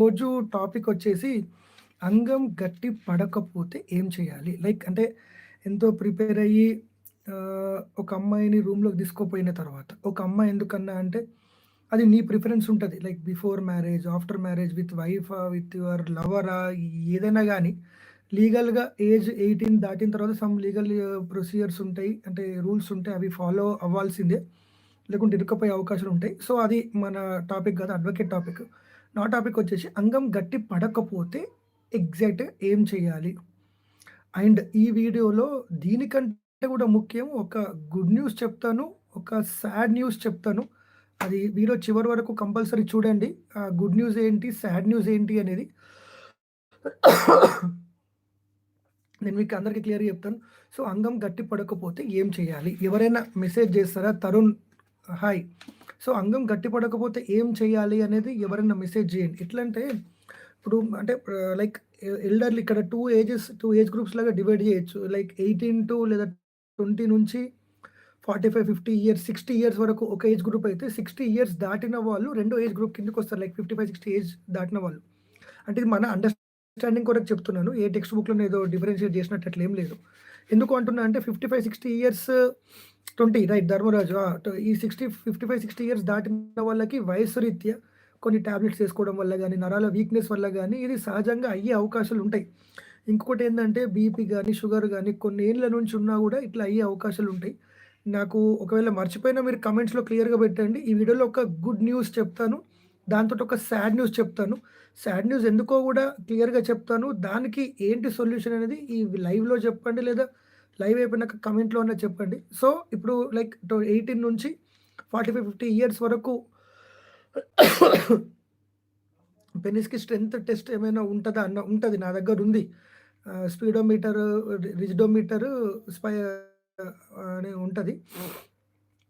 రోజు టాపిక్ వచ్చేసి అంగం గట్టి పడకపోతే ఏం చేయాలి? లైక్ అంటే ఎంతో ప్రిపేర్ అయ్యి ఒక అమ్మాయిని రూమ్‌లోకి తీసుకుపోయిన తర్వాత, ఒక అమ్మాయి ఎందుకన్నా అంటే అది నీ ప్రిఫరెన్స్ ఉంటుంది like before marriage, after marriage, with వైఫా, with your లవరా ఏదైనా కానీ లీగల్‌గా ఏజ్ 18 దాటిన తర్వాత సమ్ లీగల్ ప్రొసీజర్స్ ఉంటాయి. అంటే రూల్స్ ఉంటాయి. అవి ఫాలో అవ్వాల్సిందే. లేకుంటే ఇరుక్కపోయే అవకాశాలు ఉంటాయి సో, అది మన టాపిక్ కాదు. Advocate topic. నా టాపిక్ వచ్చేసి అంగం గట్టి పడకపోతే ఎగ్జాక్ట్ ఏం చేయాలి? అండ్ ఈ వీడియోలో దీనికంటే కూడా ముఖ్యం ఒక గుడ్ న్యూస్ చెప్తాను. ఒక సాడ్ న్యూస్ చెప్తాను. అది వీడియో చివరి వరకు కంపల్సరీ చూడండి. ఆ గుడ్ న్యూస్ ఏంటి? సాడ్ న్యూస్ ఏంటి అనేది నేను మీకు అందరికీ క్లియర్‌గా చెప్తాను. సో, అంగం గట్టి పడకపోతే ఏం చేయాలి? ఎవరైనా మెసేజ్ చేస్తారా? తరుణ్ హాయ్. సో, అంగం గట్టి పడకపోతే ఏం చేయాలి అనేది ఎవరైనా మెసేజ్ చేయండి. ఎట్లంటే ఇప్పుడు అంటే లైక్ ఎల్డర్లీ ఎల్డర్‌లు ఇక్కడ two ages two age groups లాగా డివైడ్ చేయొచ్చు. లైక్ 18 టు లేదా 20 నుంచి 45, 50 ఇయర్స్, 60 ఇయర్స్ వరకు ఒక ఏజ్ గ్రూప్ అయితే 60 ఇయర్స్ దాటిన వాళ్ళు రెండో ఏజ్ గ్రూప్ కిందకొస్తారు. లైక్ 55, 60 ఏజ్ దాటిన వాళ్ళు. అంటే ఇది మన అండర్‌స్టాండింగ్ కొరకు చెప్తున్నాను. ఏ టెక్స్ట్ బుక్లో ఏదో డిఫరెన్షియేట్ చేసినట్టు అట్లా ఏం లేదు. ఎందుకు అంటున్నా అంటే 55, 60 ఇయర్స్ 20 రైట్ ధర్మరాజు. ఈ sixty fifty five sixty years దాటిన వాళ్ళకి వయస్సు రీత్యా కొన్ని టాబ్లెట్స్ వేసుకోవడం వల్ల కానీ నరాల వీక్‌నెస్ వల్ల కానీ ఇది సహజంగా అయ్యే అవకాశాలు ఉంటాయి ఇంకొకటి ఏంటంటే బీపీ కానీ షుగర్ కానీ కొన్ని ఏళ్ళ నుంచి ఉన్నా కూడా ఇట్లా అయ్యే అవకాశాలు ఉంటాయి నాకు ఒకవేళ మర్చిపోయినా మీరు కమెంట్స్లో క్లియర్‌గా పెట్టండి. ఈ వీడియోలో ఒక గుడ్ న్యూస్ చెప్తాను. దాంతో ఒక సాడ్ న్యూస్ చెప్తాను. సాడ్ న్యూస్ ఎందుకో కూడా క్లియర్‌గా చెప్తాను. దానికి ఏంటి సొల్యూషన్ అనేది ఈ లైవ్‌లో చెప్పండి. లేదా లైవ్ అయిపోయినాక కమెంట్లో అన్నా చెప్పండి. సో, ఇప్పుడు లైక్ టొ 18 నుంచి 45, 50 ఇయర్స్ వరకు పెనిస్‌కి స్ట్రెంత్ టెస్ట్ ఏమైనా ఉంటుందా అన్న ఉంటుంది నా దగ్గర ఉంది స్పీడోమీటరు, రిజిడోమీటర్ రిజిడోమీటరు, స్పై అని ఉంటుంది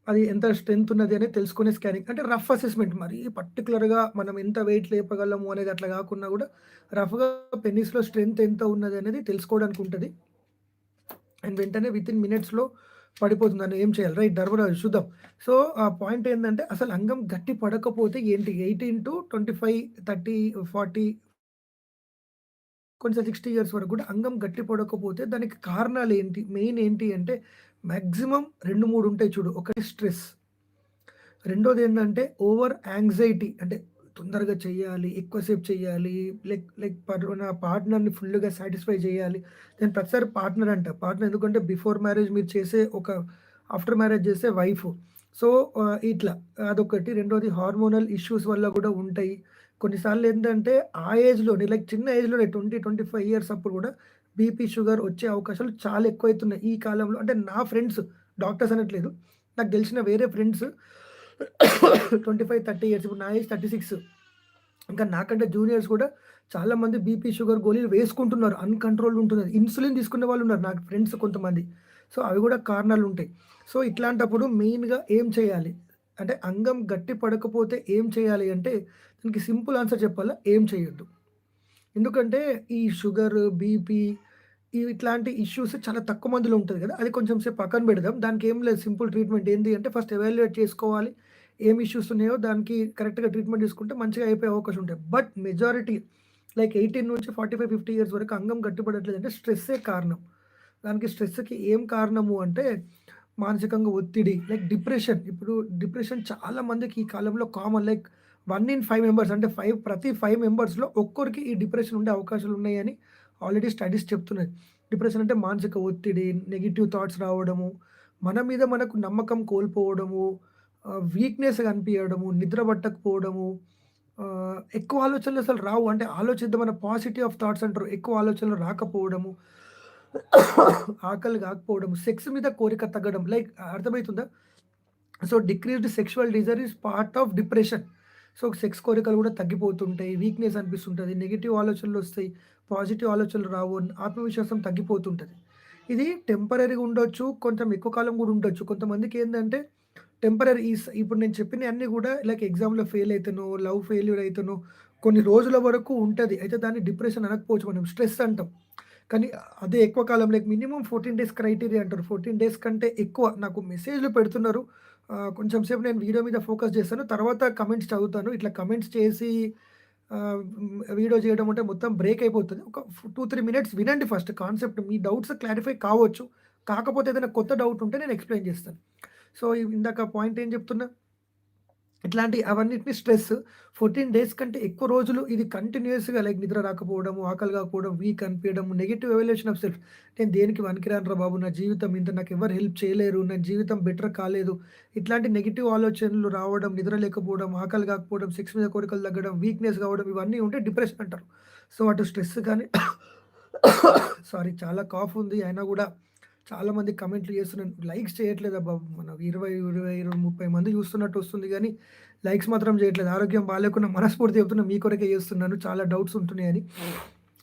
అది ఎంత స్ట్రెంత్ ఉన్నది అనేది తెలుసుకునే స్కానింగ్. అంటే రఫ్ అసెస్‌మెంట్ మరి పర్టికులర్గా మనం ఎంత వెయిట్ లేపగలము అనేది అట్లా కాకుండా కూడా రఫ్‌గా పెనిస్‌లో స్ట్రెంత్ ఎంత ఉన్నది అనేది తెలుసుకోవడానికి ఉంటుంది అండ్ వెంటనే వితిన్ మినిట్స్‌లో పడిపోతుంది. అని ఏం చేయాలి? రైట్ ధర్మరాజు చూద్దాం. సో, ఆ పాయింట్ ఏంటంటే అసలు అంగం గట్టి పడకపోతే ఏంటి? 18-25, 30, 40 కొంచెం 60 ఇయర్స్ వరకు కూడా అంగం గట్టి పడకపోతే దానికి కారణాలు ఏంటి మెయిన్ ఏంటి అంటే మ్యాక్సిమం రెండు మూడు ఉంటాయి చూడు. ఒకటి స్ట్రెస్. రెండోది ఏంటంటే ఓవర్ యాంగ్జైటీ అంటే తొందరగా చేయాలి ఎక్కువసేపు చేయాలి లైక్ లైక్ నా పార్ట్నర్‌ని ఫుల్‌గా సాటిస్ఫై చేయాలి. నేను ప్రతిసారి పార్ట్నర్ అంట పార్ట్నర్ ఎందుకంటే బిఫోర్ మ్యారేజ్ మీరు చేసే ఒక ఆఫ్టర్ మ్యారేజ్ చేసే వైఫ్. సో, ఇట్లా అదొకటి. రెండోది హార్మోనల్ ఇష్యూస్ వల్ల కూడా ఉంటాయి. కొన్నిసార్లు ఏంటంటే ఆ ఏజ్‌లోనే లైక్ చిన్న ఏజ్‌లోనే 20, 25 ఇయర్స్ అప్పుడు కూడా బీపీ, షుగర్ వచ్చే అవకాశాలు చాలా ఎక్కువైతున్నాయి ఈ కాలంలో. అంటే నా ఫ్రెండ్స్ డాక్టర్స్ అనట్లేదు. నాకు తెలిసిన వేరే ఫ్రెండ్స్ 25, 30 ఇయర్స్ ఇప్పుడు నా ఏజ్ 36 ఇంకా నాకంటే జూనియర్స్ కూడా చాలామంది బీపీ, షుగర్ గోళీలు వేసుకుంటున్నారు. అన్‌కంట్రోల్డ్ ఉంటున్నారు ఇన్సులిన్ తీసుకునే వాళ్ళు ఉన్నారు నాకు ఫ్రెండ్స్ కొంతమంది. సో, అవి కూడా కారణాలు ఉంటాయి సో, ఇట్లాంటప్పుడు మెయిన్‌గా ఏం చేయాలి? అంటే అంగం గట్టి పడకపోతే ఏం చేయాలి అంటే దానికి సింపుల్ ఆన్సర్ చెప్పాలా? ఏం చేయొద్దు. ఎందుకంటే ఈ షుగర్, బీపీ ఈ ఇట్లాంటి ఇష్యూస్ చాలా తక్కువ మందిలో ఉంటుంది కదా అది కొంచెం సేపు పక్కన పెడదాం. దానికి ఏం లేదు సింపుల్ ట్రీట్మెంట్ ఏంది అంటే ఫస్ట్ ఎవాల్యుయేట్ చేసుకోవాలి. ఏం ఇష్యూస్ ఉన్నాయో దానికి కరెక్ట్‌గా ట్రీట్మెంట్ తీసుకుంటే మంచిగా అయిపోయే అవకాశం ఉంటాయి. బట్ మెజారిటీ లైక్ 18 నుంచి 45, 50 ఇయర్స్ వరకు అంగం గట్టిపడట్లేదంటే స్ట్రెస్సే కారణం. దానికి స్ట్రెస్‌కి ఏం కారణము అంటే మానసికంగా ఒత్తిడి లైక్ డిప్రెషన్. ఇప్పుడు డిప్రెషన్ చాలా మందికి ఈ కాలంలో common like one in five members అంటే ఫైవ్ ప్రతి ఫైవ్ మెంబర్స్‌లో ఒక్కరికి ఈ డిప్రెషన్ ఉండే అవకాశాలు ఉన్నాయని ఆల్రెడీ స్టడీస్ చెప్తున్నాయి. డిప్రెషన్ అంటే మానసిక ఒత్తిడి, నెగెటివ్ థాట్స్ రావడము, మన మీద మనకు నమ్మకం కోల్పోవడము, వీక్‌నెస్ కనిపించడము నిద్ర పట్టకపోవడము, ఎక్కువ ఆలోచనలు అసలు రావు. అంటే ఆలోచిద్దామన్న పాజిటివ్ ఆఫ్ థాట్స్ అంటారు. ఎక్కువ ఆలోచనలు రాకపోవడము, ఆకలి కాకపోవడం, సెక్స్ మీద కోరిక తగ్గడం లైక్ అర్థమవుతుందా so, decreased sexual desire is part of depression. So, sex కోరికలు కూడా తగ్గిపోతుంటాయి. వీక్‌నెస్ అనిపిస్తుంటుంది నెగిటివ్ ఆలోచనలు వస్తాయి పాజిటివ్ ఆలోచనలు రావు. ఆత్మవిశ్వాసం తగ్గిపోతుంటుంది ఇది టెంపరీగా ఉండొచ్చు. కొంచెం ఎక్కువ కాలం కూడా ఉండొచ్చు. కొంతమందికి ఏంటంటే టెంపరీ ఇప్పుడు నేను చెప్పిన అన్ని కూడా లైక్ ఎగ్జామ్‌లో ఫెయిల్ అయితేనో, లవ్ ఫెయిల్యూర్ అయితేనో కొన్ని రోజుల వరకు ఉంటుంది అయితే దాన్ని డిప్రెషన్ అనకపోవచ్చు మనం స్ట్రెస్ అంటాం. కానీ అదే ఎక్కువ కాలం like minimum fourteen days criteria అంటారు. 14 డేస్ కంటే ఎక్కువ నాకు మెసేజ్‌లు పెడుతున్నారు. కొంచెం సేపు నేను వీడియో మీద ఫోకస్ చేస్తాను. తర్వాత కమెంట్స్ చదువుతాను. ఇట్లా కమెంట్స్ చేసి వీడియో చేయడం అంటే మొత్తం బ్రేక్ అయిపోతుంది ఒక టూ త్రీ మినిట్స్ వినండి ఫస్ట్ కాన్సెప్ట్. మీ డౌట్స్ క్లారిఫై కావచ్చు. కాకపోతే ఏదైనా కొత్త డౌట్ ఉంటే నేను ఎక్స్‌ప్లెయిన్ చేస్తాను. సో, ఇందాక పాయింట్ ఏం చెప్తున్నా? ఇట్లాంటి అవన్నిటిని స్ట్రెస్ 14 డేస్ కంటే ఎక్కువ రోజులు ఇది కంటిన్యూస్గా లైక్ నిద్ర రాకపోవడము, ఆకలి కాకపోవడం, వీక్ అనిపియడం, నెగిటివ్ ఎవాల్యుయేషన్ ఆఫ్ సెల్ఫ్. నేను దేనికి పనికిరానురా బాబు! నా జీవితం ఇంత నాకు ఎవరు హెల్ప్ చేయలేరు. నా జీవితం బెటర్ కాలేదు. ఇట్లాంటి నెగిటివ్ ఆలోచనలు రావడం, నిద్ర లేకపోవడం, ఆకలి కాకపోవడం, సెక్స్ మీద కోరికలు తగ్గడం, వీక్‌నెస్ కావడం ఇవన్నీ ఉంటే డిప్రెషన్ అంటారు. సో, అటు స్ట్రెస్ కానీ సారీ చాలా కాఫ్ ఉంది. అయినా కూడా చాలామంది కమెంట్లు చేస్తున్నాను. లైక్స్ చేయట్లేదు బాబు మనం 20, 20, 30 మంది చూస్తున్నట్టు వస్తుంది కానీ లైక్స్ మాత్రం చేయట్లేదు. ఆరోగ్యం బాలేకున్నా మనస్ఫూర్తి చెప్తున్నా మీ కొరకే చేస్తున్నాను. చాలా డౌట్స్ ఉంటున్నాయని.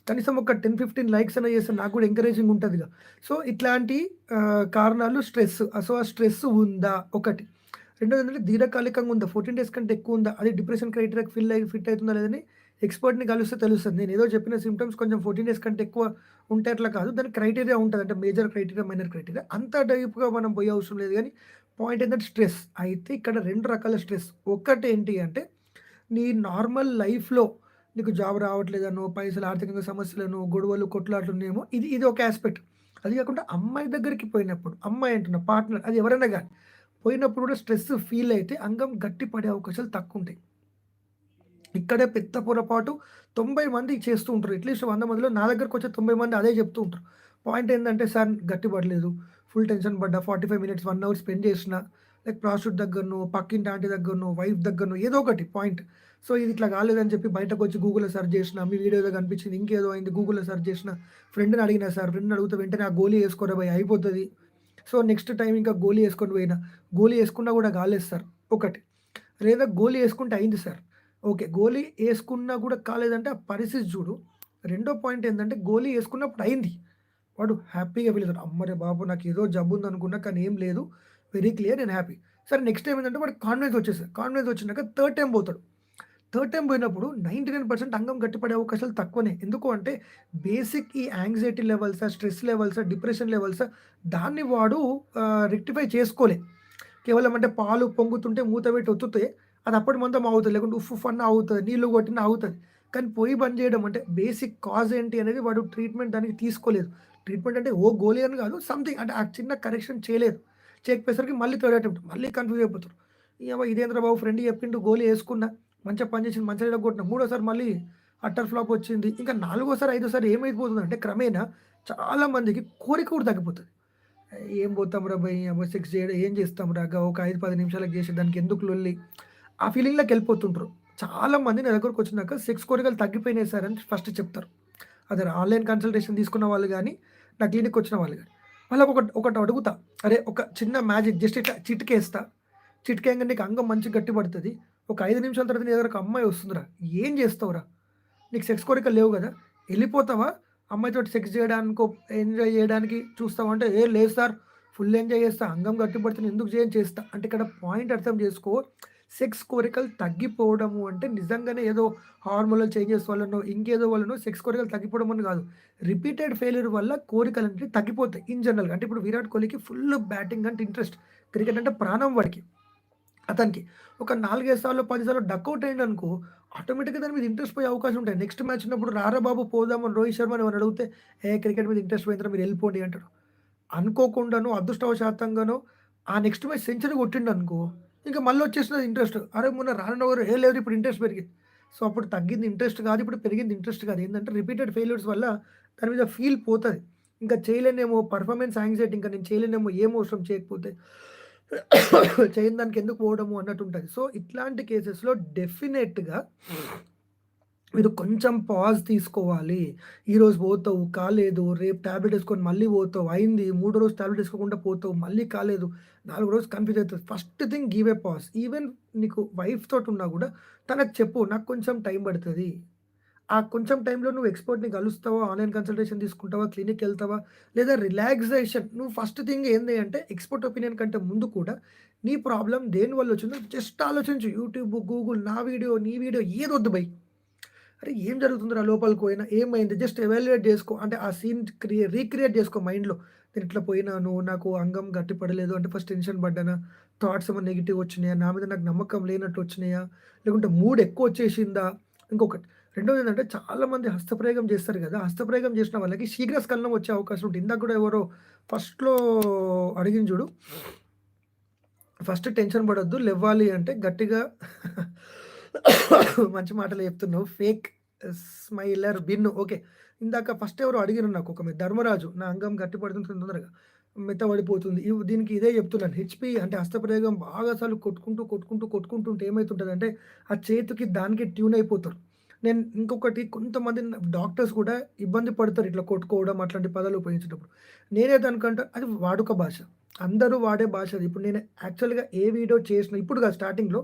కనీసం ఒక 10, 15 లైక్స్ అయినా చేస్తే నాకు కూడా ఎంకరేజింగ్ ఉంటదిగా. సో, ఇట్లాంటి కారణాలు స్ట్రెస్. సో, ఆ స్ట్రెస్ ఉందా? ఒకటి. రెండోదేంటంటే దీర్ఘకాలికంగా ఉందా? 14 డేస్ కంటే ఎక్కువ ఉందా? అది డిప్రెషన్ క్రైటీరియాకి ఫిల్ అయి ఫిట్ అవుతుందా లేదని ఎక్స్‌పర్ట్‌ని కలిస్తే నేను ఏదో చెప్పిన సిమ్టమ్స్ కొంచెం 14 డేస్ కంటే ఎక్కువ ఉంటే అట్లా కాదు. దానికి క్రైటీరియా ఉంటుంది అంటే మేజర్ క్రైటీరియా, మైనర్ క్రైటీరియా. అంత టైప్గా మనం పోయే అవసరం లేదు కానీ పాయింట్ ఏంటంటే స్ట్రెస్. అయితే ఇక్కడ రెండు రకాల స్ట్రెస్. ఒకటేంటి అంటే, నీ నార్మల్ లైఫ్‌లో నీకు జాబ్ రావట్లేదనో, పైసలు ఆర్థికంగా సమస్యలనో, గొడవలు, కొట్లాటలున్నాయేమో ఇది ఇది ఒక ఆస్పెక్ట్ అది కాకుండా అమ్మాయి దగ్గరికి పోయినప్పుడు, అమ్మాయి అంటున్నా పార్ట్నర్ అది ఎవరైనా కానీ పోయినప్పుడు కూడా స్ట్రెస్ ఫీల్ అయితే అంగం గట్టి పడే అవకాశాలు తక్కువుంటాయి. ఇక్కడే పెద్ద పొరపాటు 90 మంది చేస్తూ ఉంటారు. అట్‌లీస్ట్ వంద మందిలో నా దగ్గరకొచ్చే 90 మంది అదే చెప్తూ ఉంటారు. పాయింట్ ఏంటంటే సార్ గట్టి పడలేదు. ఫుల్ టెన్షన్ పడ్డా. 45 మినిట్స్, వన్ అవర్ స్పెండ్ చేసిన. లైక్ ప్రాస్టిట్యూట్ దగ్గరనో, పక్కింటి ఆంటీ దగ్గరనో, వైఫ్ దగ్గరనో ఏదో ఒకటి పాయింట్. సో, ఇది ఇట్లా కాలేదని చెప్పి బయటకొచ్చి గూగుల్‌లో సెర్చ్ చేసిన. మీ వీడియోలో కనిపించింది. ఇంకేదో అయింది. గూగుల్‌లో సెర్చ్ చేసిన. ఫ్రెండ్‌ని అడిగినా సార్. ఫ్రెండ్‌ని అడిగితే వెంటనే ఆ గోలీ వేసుకోరా భయ్ అయిపోతుంది సో, నెక్స్ట్ టైం ఇంకా గోలీ వేసుకొని పోయినా. గోలీ వేసుకున్నా కూడా కాలేదు సార్. ఒకటి. లేదా గోళీ వేసుకుంటే అయింది సార్. ఓకే. గోళీ వేసుకున్నా కూడా కాలేదంటే ఆ పరిస్థితి చూడు. రెండో పాయింట్ ఏంటంటే గోలీ వేసుకున్నప్పుడు అయింది. వాడు హ్యాపీగా ఫీల్ అమ్మరే బాబు! నాకు ఏదో జబ్బు ఉంది అనుకున్నా కానీ ఏం లేదు. వెరీ క్లియర్ నేను హ్యాపీ. సరే నెక్స్ట్ టైం ఏంటంటే వాడు కాన్ఫిడెన్స్ వచ్చేసాడు కాన్ఫిడెన్స్ వచ్చినాక థర్డ్ టైమ్ పోతాడు. థర్డ్ టైం పోయినప్పుడు 99% అంగం గట్టిపడే అవకాశాలు తక్కువనే. ఎందుకు అంటే బేసిక్ ఈ యాంగ్జైటీ లెవెల్సా, స్ట్రెస్ లెవెల్సా, డిప్రెషన్ లెవెల్సా దాన్ని వాడు రెక్టిఫై చేసుకోలే. కేవలం అంటే పాలు పొంగుతుంటే మూత పెట్టి ఒత్తుతే అది అప్పటి మొత్తం ఆగుతది. లేకుంటే ఉఫ్ ఉఫ్ అన్న ఆగుతది. నీళ్ళు కొట్టినా అవుతుంది కానీ పొయ్యి బంద్ చేయడం అంటే బేసిక్ కాజ్ ఏంటి అనేది వాడు ట్రీట్మెంట్ దానికి తీసుకోలేదు. ట్రీట్మెంట్ అంటే ఓ గోలీ అని కాదు. సంథింగ్ అంటే ఆ చిన్న కరెక్షన్ చేయలేదు. చేయకపోయేసరికి మళ్ళీ థర్డ్ అటెంప్ట్. మళ్ళీ కన్‌ఫ్యూజ్ అయిపోతారు. యవ్వ బాబు ఫ్రెండ్ చెప్పిండు గోలీ వేసుకున్నా మంచిగా పనిచేసింది. మంచిగా కొట్టిన మూడోసారి మళ్ళీ అట్టర్ ఫ్లాప్ వచ్చింది. ఇంకా నాలుగోసారి, ఐదోసారి ఏమైపోతుందంటే క్రమేణా చాలా మందికి కోరిక కూడా తగ్గిపోతుంది ఏం పోతాంరా భయ్! అబ్బా సెక్స్ చేయడం ఏం చేస్తాంరా గా ఒక 5, 10 నిమిషాలకు చేసే దానికి ఎందుకు లొల్లి. ఆ ఫీలింగ్‌లోకి వెళ్ళిపోతుంటారు. చాలా మంది నా దగ్గరకొచ్చినాక సెక్స్ కోరికలు తగ్గిపోయినాయి సార్ అని ఫస్ట్ చెప్తారు. అదే ఆన్‌లైన్ కన్సల్టేషన్ తీసుకున్న వాళ్ళు కానీ నా క్లినిక్‌కొచ్చిన వాళ్ళు కానీ వాళ్ళకి ఒకటి ఒకటి అడుగుతా. అరే ఒక చిన్న మ్యాజిక్ జస్ట్ ఇట్లా చిటికేస్తా. చిటికేయంగానే నీకు అంగం మంచిగా గట్టి పడుతుంది ఒక ఐదు నిమిషాల తర్వాత నీ దగ్గరకు అమ్మాయి వస్తుందిరా. ఏం చేస్తావురా? నీకు సెక్స్ కోరికలు లేవు కదా వెళ్ళిపోతావా అమ్మాయితో సెక్స్ చేయడానికో, ఎంజాయ్ చేయడానికి చూస్తామంటే అంటే, ఏ లేదు సార్ ఫుల్ ఎంజాయ్ చేస్తా. అంగం గట్టిపడుతుంది ఎందుకు చేయని చేస్తా. అంటే ఇక్కడ పాయింట్ అర్థం చేసుకో. సెక్స్ కోరికలు తగ్గిపోవడము అంటే నిజంగానే ఏదో హార్మోనల్ చేంజెస్ వల్లనో, ఇంకేదో వల్లనో సెక్స్ కోరికలు తగ్గిపోవడం అని కాదు. రిపీటెడ్ ఫెయిల్యూర్ వల్ల కోరికలు అంటే తగ్గిపోతాయి ఇన్ జనరల్‌గా. అంటే ఇప్పుడు విరాట్ కోహ్లీకి ఫుల్ బ్యాటింగ్ అంటే ఇంట్రెస్ట్. క్రికెట్ అంటే ప్రాణం వాడికి. అతనికి. ఒక 4, 5 సార్లో, 10 సార్లో డకౌట్ అయిండనుకో ఆటోమేటిక్‌గా దాని మీద ఇంట్రెస్ట్ పోయే అవకాశం ఉంటాయి. నెక్స్ట్ మ్యాచ్ ఉన్నప్పుడు రారా బాబు పోదాం అని రోహిత్ శర్మని ఏమన్నా అడిగితే, ఏ క్రికెట్ మీద ఇంట్రెస్ట్ పోయిందిరా మీరు వెళ్ళిపోండి అంటాడు. అనుకోకుండాను అదృష్టవశాతంగాను ఆ నెక్స్ట్ మ్యాచ్ సెంచరీ కొట్టిండనుకో, ఇంకా మళ్ళీ వచ్చేసినది ఇంట్రెస్ట్. అరే మొన్న రానన్నవారు ఏ లేదు ఇప్పుడు ఇంట్రెస్ట్ పెరిగింది. సో అప్పుడు తగ్గింది ఇంట్రెస్ట్ కాదు. ఇప్పుడు పెరిగింది ఇంట్రెస్ట్ కాదు. ఏంటంటే రిపీటెడ్ ఫెయిల్యూర్స్ వల్ల దాని మీద ఫీల్ పోతుంది ఇంకా చేయలేనేమో పర్ఫార్మెన్స్ యాంగ్జైటీ ఇంకా నేను చేయలేనేమో ఏం అవసరం చేయకపోతే. చేయని దానికి ఎందుకు పోవడము అన్నట్టుంటది. సో ఇట్లాంటి కేసెస్‌లో డెఫినెట్‌గా మీరు కొంచెం పాజ్ తీసుకోవాలి. ఈరోజు పోతావు కాలేదు. రేపు టాబ్లెట్ వేసుకొని మళ్ళీ పోతావు. అయింది. మూడు రోజు ట్యాబ్లెట్ వేసుకోకుండా పోతావు. మళ్ళీ కాలేదు. నాలుగు రోజు కన్‌ఫ్యూజ్ అవుతుంది first thing give a pause. Even నీకు వైఫ్ తోటి ఉన్నా కూడా తనకు చెప్పు నాకు కొంచెం టైం పడుతుంది ఆ కొంచెం టైంలో నువ్వు ఎక్స్‌పర్ట్‌ని కలుస్తావా? ఆన్‌లైన్ కన్సల్టేషన్ తీసుకుంటావా? క్లినిక్ వెళ్తావా లేదా రిలాక్సేషన్ నువ్వు ఫస్ట్ థింగ్ ఏంది అంటే ఎక్స్‌పర్ట్ ఒపీనియన్ కంటే ముందు కూడా నీ ప్రాబ్లమ్ దేనివల్ల వచ్చిందో జస్ట్ ఆలోచించు. యూట్యూబ్, గూగుల్ నా వీడియో, నీ వీడియో ఏదొద్దు భయ్. అరే ఏం జరుగుతుందిరా లోపలికి పోయినా? ఏమైంది? జస్ట్ ఎవాల్యుయేట్ చేసుకో. అంటే ఆ సీన్ క్రియే రీక్రియేట్ చేసుకో మైండ్‌లో. నేను ఇట్లా పోయినాను. నాకు అంగం గట్టి పడలేదు అంటే ఫస్ట్ టెన్షన్ పడ్డానా? థాట్స్ ఏమైనా నెగిటివ్ వచ్చినాయా? నా మీద నాకు నమ్మకం లేనట్టు వచ్చినాయా? లేకుంటే మూడ్ ఎక్కువ వచ్చేసిందా? ఇంకొకటి రెండోదేంటంటే చాలామంది హస్తప్రయోగం చేస్తారు కదా హస్తప్రయోగం చేసిన వాళ్ళకి శీఘ్రస్ఖలనం వచ్చే అవకాశం ఉంటుంది. ఇందాక కూడా ఎవరో ఫస్ట్‌లో అడిగింది చూడు ఫస్ట్ టెన్షన్ పడొద్దు. లెవ్వాలి అంటే గట్టిగా మంచి మాటలు చెప్తున్నావు. Fake smiler Binnu. ఓకే. ఇందాక ఫస్ట్ ఎవరు అడిగిన నాకు ఒక ధర్మరాజు. నా అంగం గట్టి పడుతుంది తొందరగా. మెత్తబడిపోతుంది. దీనికి ఇదే చెప్తున్నాను. హెచ్పి అంటే హస్తప్రయోగం బాగా సార్లు కొట్టుకుంటూ, కొట్టుకుంటూ, కొట్టుకుంటుంటే ఏమైతుంటదంటే ఆ చేతికి దానికి ట్యూన్ అయిపోతారు. నేను ఇంకొకటి కొంతమంది డాక్టర్స్ కూడా ఇబ్బంది పడతారు ఇట్లా కొట్టుకోవడం అట్లాంటి పదాలు ఉపయోగించేటప్పుడు. నేనైతే అనుకుంటా అది వాడుక భాష. అందరూ వాడే భాష అది. ఇప్పుడు నేను యాక్చువల్‌గా ఏ వీడియో చేసిన ఇప్పుడు కాదు స్టార్టింగ్‌లో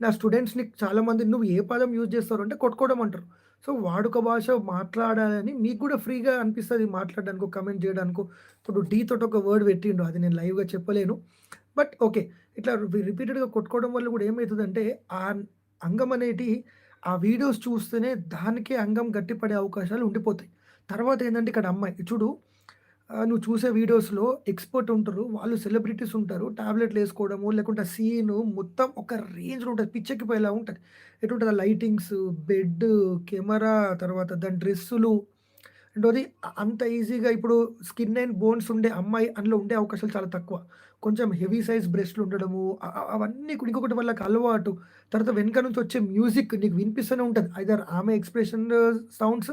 నా స్టూడెంట్స్‌ని చాలామంది "నువ్వు ఏ పదం యూజ్ చేస్తారు అంటే కొట్టుకోవడం అంటారు. సో, వాడుక భాష మాట్లాడాలని మీకు కూడా ఫ్రీగా అనిపిస్తుంది మాట్లాడడానికో, కమెంట్ చేయడానికో. ఇప్పుడు డీ తోటి ఒక వర్డ్ పెట్టిండు. అది నేను లైవ్‌గా చెప్పలేను. But okay. ఇట్లా రిపీటెడ్‌గా కొట్టుకోవడం వల్ల కూడా ఏమవుతుందంటే ఆ అంగం అనేటి ఆ వీడియోస్ చూస్తేనే దానికే అంగం గట్టిపడే అవకాశాలు ఉండిపోతాయి. తర్వాత ఏంటంటే ఇక్కడ అమ్మాయి చూడు నువ్వు చూసే వీడియోస్‌లో ఎక్స్‌పర్ట్ ఉంటారు. వాళ్ళు సెలబ్రిటీస్ ఉంటారు. టాబ్లెట్‌లు వేసుకోవడము లేకుంటే సీను మొత్తం ఒక రేంజ్‌లో ఉంటుంది పిచ్చెక్కిపోయేలా ఉంటుంది ఎటుంటుంది ఆ లైటింగ్స్, బెడ్, కెమెరా తర్వాత దాని డ్రెస్సులు. రెండోది అంత ఈజీగా ఇప్పుడు స్కిన్ అండ్ బోన్స్ ఉండే అమ్మాయి అందులో ఉండే అవకాశాలు చాలా తక్కువ. కొంచెం హెవీ సైజ్ బ్రెస్ట్‌లు ఉండడము అవన్నీ కూడా ఇంకొకటి వాళ్ళకి అలవాటు. తర్వాత వెనక నుంచి వచ్చే మ్యూజిక్ నీకు వినిపిస్తూనే ఉంటుంది ఐదర్ ఆమె ఎక్స్‌ప్రెషన్ సౌండ్స్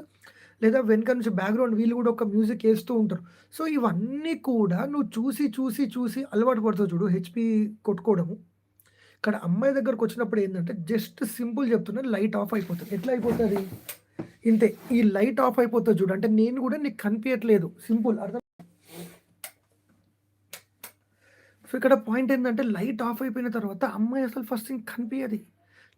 లేదా వెనక నుంచి బ్యాక్‌గ్రౌండ్ వీళ్ళు కూడా ఒక మ్యూజిక్ వేస్తూ ఉంటారు. సో, ఇవన్నీ కూడా నువ్వు చూసి, చూసి, చూసి అలవాటు పడతావు చూడు హెచ్‌పీ కొట్టుకోవడము. ఇక్కడ అమ్మాయి దగ్గరకొచ్చినప్పుడు ఏంటంటే జస్ట్ సింపుల్ చెప్తున్నా లైట్ ఆఫ్ అయిపోతుంది ఎట్లా అయిపోతుంది ఇంతే. ఈ లైట్ ఆఫ్ అయిపోతుంది చూడు. అంటే నేను కూడా నీకు కనిపించట్లేదు సింపుల్ అర్థం సో, ఇక్కడ పాయింట్ ఏంటంటే లైట్ ఆఫ్ అయిపోయిన తర్వాత అమ్మాయి అసలు ఫస్ట్ థింగ్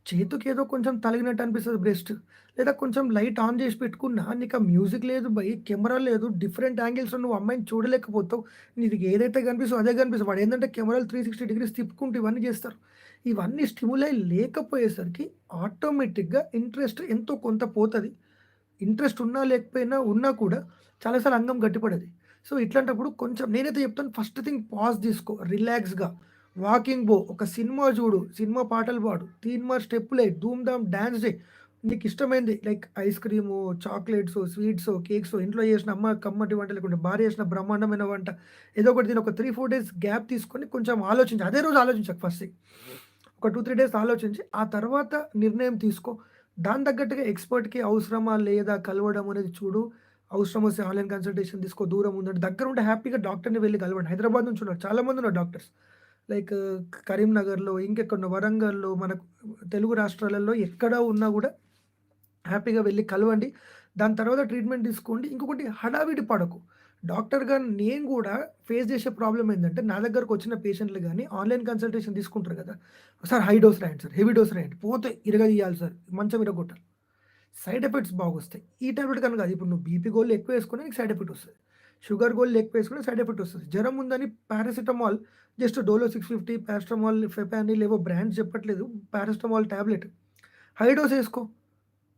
చేతికి ఏదో కొంచెం తలిగినట్టు అనిపిస్తుంది బ్రెస్ట్. లేదా కొంచెం లైట్ ఆన్ చేసి పెట్టుకున్నా నీకు ఆ మ్యూజిక్ లేదు బై కెమెరా లేదు. డిఫరెంట్ యాంగిల్స్‌లో నువ్వు అమ్మాయిని చూడలేకపోతావు. నీకు ఏదైతే కనిపిస్తుందో అదే కనిపిస్తుంది వాడు ఏంటంటే కెమెరాలు 360 డిగ్రీస్ తిప్పుకుంటూ ఇవన్నీ చేస్తారు. ఇవన్నీ స్టిములై లేకపోయేసరికి ఆటోమేటిక్‌గా ఇంట్రెస్ట్ ఎంతో కొంత పోతుంది ఇంట్రెస్ట్ ఉన్నా లేకపోయినా ఉన్నా కూడా చాలాసార్లు అంగం గట్టిపడది. సో, ఇట్లాంటప్పుడు కొంచెం నేనైతే చెప్తాను ఫస్ట్ థింగ్ పాజ్ తీసుకో. రిలాక్స్‌గా వాకింగ్ పో. ఒక సినిమా చూడు. సినిమా పాటలు పాడు. తీన్మార్ స్టెప్పులెయి. ధూమ్ ధామ్ డాన్స్ నీకు ఇష్టమైంది like ice cream, chocolates sweets cakes ఇంట్లో చేసిన అమ్మ కమ్మటి వంట లేకుంటే భార్య చేసిన బ్రహ్మాండమైన వంట ఏదో ఒకటి దీని ఒక 3, 4 డేస్ గ్యాప్ తీసుకొని కొంచెం ఆలోచించి అదే రోజు ఆలోచించకు ఫస్ట్ థింగ్. ఒక 2, 3 డేస్ ఆలోచించి ఆ తర్వాత నిర్ణయం తీసుకో. దాని తగ్గట్టుగా ఎక్స్‌పర్ట్‌కి అవసరమా లేదా కలవడం అనేది చూడు. అవసరం వస్తే ఆన్‌లైన్ కన్సల్టేషన్ తీసుకో. దూరం ఉందంటే దగ్గర ఉంటే హ్యాపీగా డాక్టర్‌ని వెళ్ళి కలవండి. హైదరాబాద్ నుంచి ఉన్నారు. చాలామంది ఉన్నారు డాక్టర్స్. లైక్ కరీంనగర్‌లో ఇంకెక్కడ వరంగల్‌లో మనకు తెలుగు రాష్ట్రాలలో ఎక్కడ ఉన్నా కూడా హ్యాపీగా వెళ్ళి కలవండి. దాని తర్వాత ట్రీట్మెంట్ తీసుకోండి. ఇంకొకటి హడావిడి పడకు. డాక్టర్‌గా నేను కూడా ఫేస్ చేసే ప్రాబ్లమ్ ఏంటంటే నా దగ్గరకొచ్చిన పేషెంట్‌లు కానీ ఆన్‌లైన్ కన్సల్టేషన్ తీసుకుంటారు కదా! సార్ హై డోస్ రాయండి సార్. హెవీ డోస్ రాయండి. పోతే ఇరగదీయాలి సార్. మంచం ఇరగొట్టాలి. Side effects బాగొస్తాయి. ఈ టాబ్లెట్ కనుక కాదు. ఇప్పుడు నువ్వు బీపీ గోళీలు ఎక్కువ వేసుకుని నీకు సైడ్ ఎఫెక్ట్ వస్తుంది షుగర్ గోళీలు ఎక్కువ వేసుకుని సైడ్ ఎఫెక్ట్ వస్తుంది జ్వరం ఉందని పారాసిటమాల్ జస్ట్ డోలో 650, పారాసిటమాల్, ఫెపాని లేవో బ్రాండ్స్ చెప్పట్లేదు. పారాసిటమాల్ టాబ్లెట్ హై డోస్ వేసుకో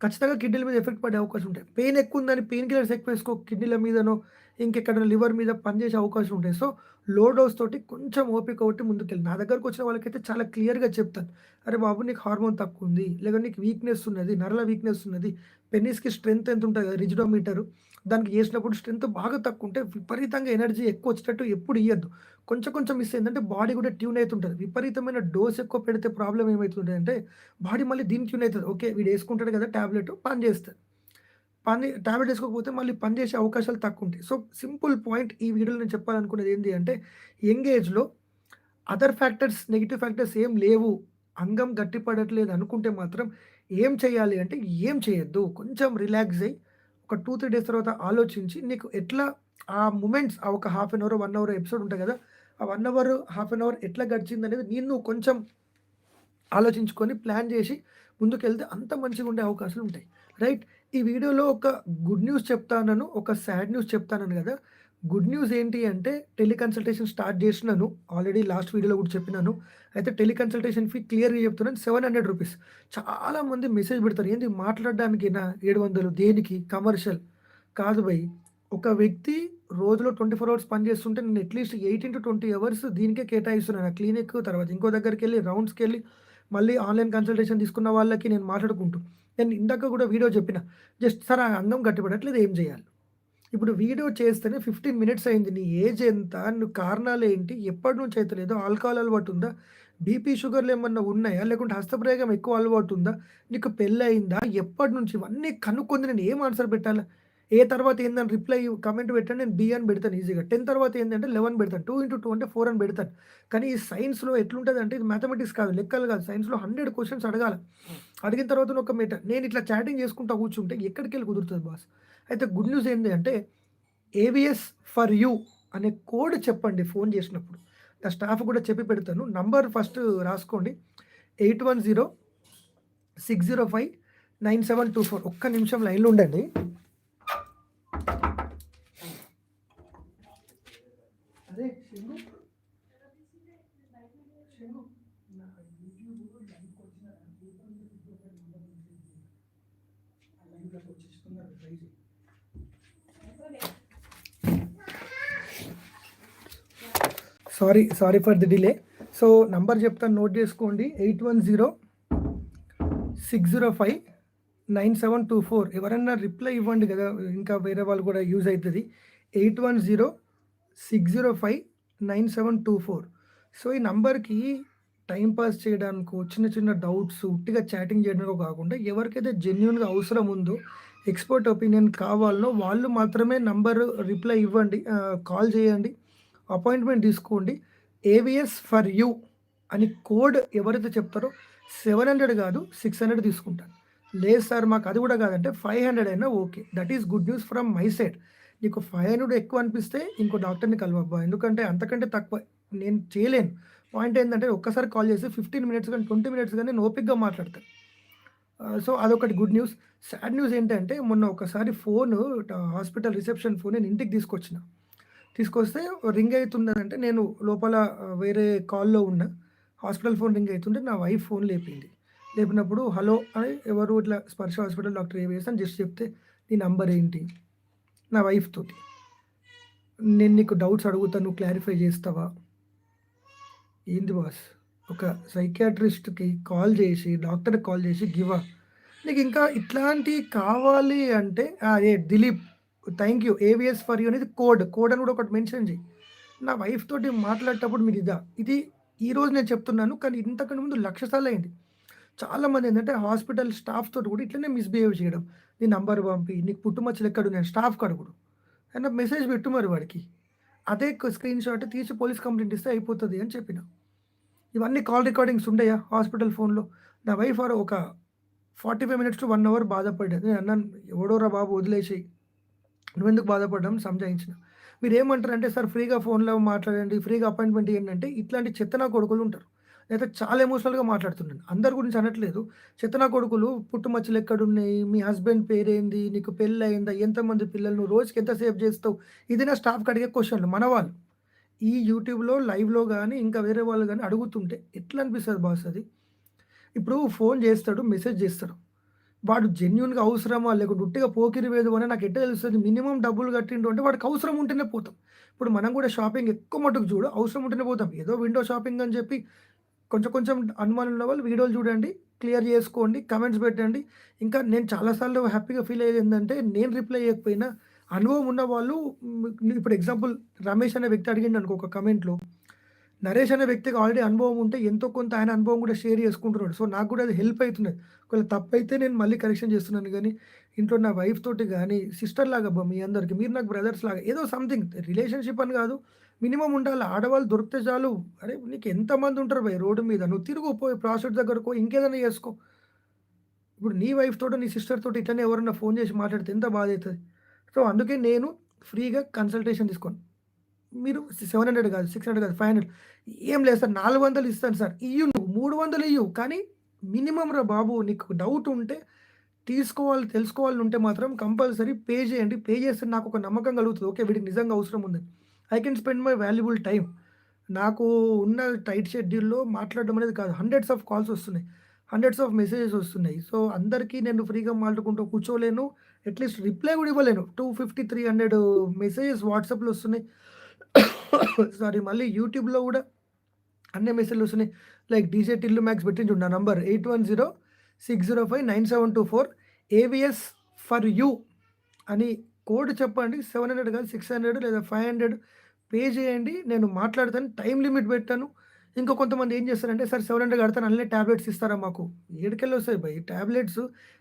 ఖచ్చితంగా కిడ్నీల మీద ఎఫెక్ట్ పడే అవకాశం ఉంటాయి. పెయిన్ ఎక్కువుందని పెయిన్ కిల్లర్స్ ఎక్కువ వేసుకో కిడ్నీల మీదనో ఇంకెక్కడ లివర్ మీద పనిచేసే అవకాశం ఉంటాయి. సో, లో డోస్ తోటి కొంచెం ఓపిక ఒకటి ముందుకెళ్ళి నా దగ్గరకొచ్చిన వాళ్ళకైతే చాలా క్లియర్‌గా చెప్తాను. అరే బాబు నీకు హార్మోన్ తక్కువుంది. లేదా నీకు వీక్‌నెస్ ఉన్నది. నరల వీక్‌నెస్ ఉన్నది. పెనిస్‌కి స్ట్రెంత్ ఎంత ఉంటుంది కదా! రిజిడోమీటరు దానికి వేసినప్పుడు స్ట్రెంత్ బాగా తక్కువుంటే విపరీతంగా ఎనర్జీ ఎక్కువ వచ్చేటట్టు ఎప్పుడు ఇవ్వద్దు కొంచెం కొంచెం మిస్ ఏంటంటే బాడీ కూడా ట్యూన్ అవుతుంటుంది విపరీతమైన డోస్ ఎక్కువ పెడితే ప్రాబ్లమ్ ఏమైతుందంటే బాడీ మళ్ళీ దీని ట్యూన్ అవుతుంది ఓకే. వీడు వేసుకుంటాడు కదా! టాబ్లెట్ పని చేస్తుంది పని టాబ్లెట్ వేసుకోకపోతే మళ్ళీ పని చేసే అవకాశాలు తక్కువుంటాయి. సో, సింపుల్ పాయింట్ ఈ వీడియోలో నేను చెప్పాలనుకున్నది ఏంటి అంటే యంగ్ ఏజ్‌లో అదర్ ఫ్యాక్టర్స్ నెగిటివ్ ఫ్యాక్టర్స్ ఏం లేవు. అంగం గట్టిపడట్లేదు అనుకుంటే మాత్రం ఏం చేయాలి అంటే ఏం చేయొద్దు. కొంచెం రిలాక్స్ అయ్యి ఒక 2, 3 డేస్ తర్వాత ఆలోచించి నీకు ఎట్లా ఆ మూమెంట్స్ ఆ ఒక half an hour, one hour episode ఉంటాయి కదా! ఆ one hour, half an hour ఎట్లా గడిచిందనేది నేను నిన్ను కొంచెం ఆలోచించుకొని ప్లాన్ చేసి ముందుకెళ్తే అంత మంచిగా ఉండే అవకాశాలు ఉంటాయి. రైట్. ఈ వీడియోలో ఒక గుడ్ న్యూస్ చెప్తానను. ఒక సాడ్ న్యూస్ చెప్తానను కదా! గుడ్ న్యూస్ ఏంటి అంటే టెలికన్సల్టేషన్ స్టార్ట్ చేసినాను. ఆల్రెడీ లాస్ట్ వీడియోలో కూడా చెప్పినాను. అయితే టెలికన్సల్టేషన్ ఫీ క్లియర్‌గా చెప్తున్నాను. సెవెన్ హండ్రెడ్ రూపీస్ చాలామంది మెసేజ్ పెడతారు. ఏంది మాట్లాడడానికేనా 700 దేనికి? కమర్షియల్. కాదు భయ్. ఒక వ్యక్తి రోజులో 24 అవర్స్ పని చేస్తుంటే నేను అట్‌లీస్ట్ 18-20 అవర్స్ దీనికే కేటాయిస్తున్నాను. ఆ క్లినిక్ తర్వాత ఇంకో దగ్గరికి వెళ్ళి రౌండ్స్కి వెళ్ళి మళ్ళీ ఆన్‌లైన్ కన్సల్టేషన్ తీసుకున్న వాళ్ళకి నేను మాట్లాడుకుంటూ. నేను ఇందాక కూడా వీడియో చెప్పిన జస్ట్ సార్ ఆ అంగం కట్టిపడట్లేదు ఏం చేయాలి? ఇప్పుడు వీడియో చేస్తేనే ఫిఫ్టీన్ మినిట్స్ అయింది. నీ ఏజ్ ఎంత? నువ్వు కారణాలు ఏంటి? ఎప్పటి నుంచి అయితే లేదో ఆల్కహాల్ అలవాటు ఉందా? బీపీ షుగర్లు ఏమన్నా ఉన్నాయా? లేకుంటే హస్తప్రయోగం ఎక్కువ అలవాటు ఉందా? నీకు పెళ్ళి అయిందా? ఎప్పటి నుంచి? ఇవన్నీ కనుక్కుంది నేను ఏం ఆన్సర్ పెట్టాలి? ఏ తర్వాత ఏందని రిప్లై కమెంట్ పెట్టాను నేను బి అని పెడతాను ఈజీగా టెన్ తర్వాత ఏంటంటే లెవెన్ పెడతాను. టూ ఇంటూ టూ అంటే ఫోర్ అని పెడతాను. కానీ ఈ సైన్స్లో ఎట్లుంటుంది అంటే ఇది మ్యాథమెటిక్స్ కాదు లెక్కలు కాదు. సైన్స్లో హండ్రెడ్ క్వశ్చన్స్ అడగాలి. అడిగిన తర్వాత ఒక మీటర్ నేను ఇట్లా చాటింగ్ చేసుకుంటా కూర్చుంటే ఎక్కడికి వెళ్ళి కుదురుతుంది బాస్? అయితే గుడ్ న్యూస్ ఏంటి అంటే ఏవిఎస్ ఫర్ యూ అనే కోడ్ చెప్పండి ఫోన్ చేసినప్పుడు. నా స్టాఫ్ కూడా చెప్పి పెడతాను. నంబర్ ఫస్ట్ రాసుకోండి. Eight one zero six zero five nine seven two four. ఒక్క నిమిషం లైన్లో ఉండండి అదే శంగు శంగు నా యూట్యూబ్ లైవ్కి వచ్చిన లైవ్లోకి వచ్చేస్తున్నారు ట్రై చేయి sorry sorry for the delay so number చెప్తాను నోట్ చేసుకోండి. Eight one zero six zero five nine seven two four. ఎవరన్నా రిప్లై ఇవ్వండి కదా ఇంకా వేరే వాళ్ళు కూడా యూజ్ అవుతుంది. Eight one zero six zero five nine seven two four. So ఈ నంబర్కి టైం పాస్ చేయడానికో చిన్న చిన్న డౌట్స్ ఉట్టిగా చాటింగ్ చేయడానికో కాకుండా ఎవరికైతే జెన్యున్గా అవసరం ఉందో ఎక్స్పర్ట్ ఒపీనియన్ కావాలనో వాళ్ళు మాత్రమే నంబర్ రిప్లై ఇవ్వండి కాల్ చేయండి. అపాయింట్మెంట్ తీసుకోండి. ఏవిఎస్ ఫర్ యూ అని కోడ్ ఎవరైతే చెప్తారో సెవెన్ హండ్రెడ్ కాదు సిక్స్ హండ్రెడ్ తీసుకుంటాను లేదు సార్ మాకు అది కూడా కాదంటే ఫైవ్ హండ్రెడ్ అయినా okay. That is good news from my side నీకు ఫైవ్ హండ్రెడ్ ఎక్కువ అనిపిస్తే ఇంకో డాక్టర్ని కలవబ్బా. ఎందుకంటే అంతకంటే తక్కువ నేను చేయలేను. పాయింట్ ఏంటంటే ఒక్కసారి కాల్ చేసి ఫిఫ్టీన్ మినిట్స్ కానీ ట్వంటీ మినిట్స్ కానీ నేను ఓపిక్గా మాట్లాడతాను. Uh, సో అదొకటి గుడ్ న్యూస్ సాడ్ న్యూస్ ఏంటంటే మొన్న ఒకసారి ఫోన్ హాస్పిటల్ రిసెప్షన్ ఫోన్ నేను ఇంటికి తీసుకొచ్చిన. తీసుకొస్తే రింగ్ అవుతున్నదంటే నేను లోపల వేరే కాల్లో ఉన్న హాస్పిటల్ ఫోన్ రింగ్ అవుతుంటే నా వైఫ్ ఫోన్ లేపింది. లేపినప్పుడు హలో అని ఎవరు ఇట్లా స్పర్శ హాస్పిటల్ డాక్టర్ ఏం అని జస్ట్ చెప్తే నీ నంబర్ ఏంటి? నా వైఫ్ తోటి. నేను నీకు డౌట్స్ అడుగుతాను నువ్వు క్లారిఫై చేస్తావా? ఏంది బాస్ ఒక సైకియాట్రిస్ట్కి కాల్ చేసి డాక్టర్కి కాల్ చేసి గివ్ నీకు ఇంకా ఇట్లాంటివి కావాలి అంటే అదే Dilip thank you. AVS for you అనేది కోడ్. కోడ్ అని కూడా ఒకటి మెన్షన్ చేయి నా వైఫ్ తోటి మాట్లాడేటప్పుడు మీరు ఇదా. ఇది ఈరోజు నేను చెప్తున్నాను కానీ ఇంతకంటే ముందు లక్ష సార్లు అయింది. చాలామంది ఏంటంటే హాస్పిటల్ స్టాఫ్ తోటి కూడా ఇట్లనే మిస్బిహేవ్ చేయడం. నీ నంబర్ పంపి నీకు పుట్టుమచ్చలు ఎక్కడ నేను స్టాఫ్ కడుగుడు అయినా మెసేజ్ పెట్టు మరి వాడికి. అదే స్క్రీన్ షాట్ తీసి పోలీస్ కంప్లైంట్ ఇస్తే అయిపోతుంది అని చెప్పిన. ఇవన్నీ కాల్ రికార్డింగ్స్ ఉండయా హాస్పిటల్ ఫోన్లో నా వైఫ్ ఒక forty five minutes to one hour బాధపడ్డది నేను అన్నాను ఎవడోరా బాబు వదిలేసి నువ్వెందుకు బాధపడ్డాం? సంజాయించిన. మీరు ఏమంటారంటే సార్ ఫ్రీగా ఫోన్లో మాట్లాడండి ఫ్రీగా అపాయింట్మెంట్ ఏంటంటే ఇట్లాంటి చెత్తనా కొడుకులు ఉంటారు. లేకపోతే చాలా ఎమోషనల్గా మాట్లాడుతున్నాను. అందరి గురించి అనట్లేదు. చెత్తనా కొడుకులు పుట్టుమచ్చలు ఎక్కడున్నాయి? మీ హస్బెండ్ పేరేంది? నీకు పెళ్ళి అయిందా ఎంతమంది పిల్లలు? రోజుకి ఎంత సేవ్ చేస్తావు? ఇది నా స్టాఫ్కి అడిగే క్వశ్చన్లు. మన వాళ్ళు. ఈ యూట్యూబ్లో లైవ్లో కానీ ఇంకా వేరే వాళ్ళు కానీ అడుగుతుంటే ఎట్లా అనిపిస్తుంది బాస్ అది? ఇప్పుడు ఫోన్ చేస్తాడు మెసేజ్ చేస్తాడు. వాడు జెన్యున్గా అవసరమా? లేకుంటే ఉట్టిగా పోకిరి వేదు అని నాకు ఎట్లా తెలుస్తుంది? మినిమం డబ్బులు కట్టిండు అంటే వాడికి అవసరం ఉంటేనే పోతాం. ఇప్పుడు మనం కూడా షాపింగ్ ఎక్కువ మటుకు చూడు అవసరం ఉంటేనే పోతాం. ఏదో విండో షాపింగ్ అని చెప్పి కొంచెం కొంచెం అనుమానం ఉన్న వాళ్ళు వీడియోలు చూడండి క్లియర్ చేసుకోండి కమెంట్స్ పెట్టండి. ఇంకా నేను చాలాసార్లు హ్యాపీగా ఫీల్ అయ్యేది ఏంటంటే నేను రిప్లై చేయకపోయినా అనుభవం ఉన్న వాళ్ళు ఇప్పుడు ఎగ్జాంపుల్ రమేష్ అనే వ్యక్తి అడిగిండు అనుకో ఒక కమెంట్లో నరేష్ అనే వ్యక్తికి ఆల్రెడీ అనుభవం ఉంటే ఎంతో కొంత ఆయన అనుభవం కూడా షేర్ చేసుకుంటున్నాడు. సో నాకు కూడా అది హెల్ప్ అవుతున్నది ఒకవేళ తప్పు అయితే నేను మళ్ళీ కరెక్షన్ చేస్తున్నాను కానీ ఇంట్లో నా వైఫ్ తోటి కానీ సిస్టర్ లాగా మీ అందరికి మీరు నాకు బ్రదర్స్ లాగా ఏదో సంథింగ్ రిలేషన్షిప్ అని కాదు. మినిమం ఉండాలి. ఆడవాళ్ళు దొరికితే చాలు. అరే నీకు ఎంతమంది ఉంటారు భయ్ రోడ్డు మీద? నువ్వు తిరుగు పోయి ప్రాసెస్ దగ్గరకు ఇంకేదైనా చేసుకో. ఇప్పుడు నీ వైఫ్ తోటి నీ సిస్టర్ తోటి ఇట్లనే ఎవరన్నా ఫోన్ చేసి మాట్లాడితే ఎంత బాధ అవుతుంది? సో అందుకే నేను ఫ్రీగా కన్సల్టేషన్ తీసుకోను. మీరు సెవెన్ హండ్రెడ్ కాదు సిక్స్ హండ్రెడ్ కాదు ఫైవ్ హండ్రెడ్ ఏం లేదు సార్ నాలుగు వందలు ఇస్తాను సార్. ఇయ్యు నువ్వు మూడు వందలు ఇయ్యు. కానీ మినిమం రా బాబు నీకు డౌట్ ఉంటే తీసుకోవాలి తెలుసుకోవాలని ఉంటే మాత్రం కంపల్సరీ పే చేయండి. పే చేస్తే నాకు ఒక నమ్మకం కలుగుతుంది. ఓకే వీడికి నిజంగా అవసరం ఉంది. I can spend my valuable time నాకు ఉన్న టైట్ షెడ్యూల్లో మాట్లాడడం అనేది కాదు. హండ్రెడ్స్ ఆఫ్ కాల్స్ వస్తున్నాయి. హండ్రెడ్స్ ఆఫ్ మెసేజెస్ వస్తున్నాయి. సో అందరికీ నేను ఫ్రీగా మాట్లాడుకుంటూ కూర్చోలేను. అట్లీస్ట్ రిప్లై కూడా ఇవ్వలేను. Two fifty three hundred messages వాట్సాప్లో వస్తున్నాయి. సారీ మళ్ళీ యూట్యూబ్లో కూడా అన్ని మెసేజ్లు వస్తున్నాయి. లైక్ డీజే టిల్లు మ్యాక్స్ పెట్టించు నా number eight one zero six zero five nine seven two four AVS for you అని కోడ్ చెప్పండి. సెవెన్ హండ్రెడ్ కాదు సిక్స్ హండ్రెడ్ లేదా ఫైవ్ హండ్రెడ్ పే చేయండి. నేను మాట్లాడతాను టైం లిమిట్ పెట్టాను. ఇంకా కొంతమంది ఏం చేస్తారంటే సార్ సెవెన్ హండ్రెడ్ కడతాను అన్నీ ట్యాబ్లెట్స్ ఇస్తారా మాకు? ఏడుకెళ్ళి వస్తాయి భయ్. ట్యాబ్లెట్స్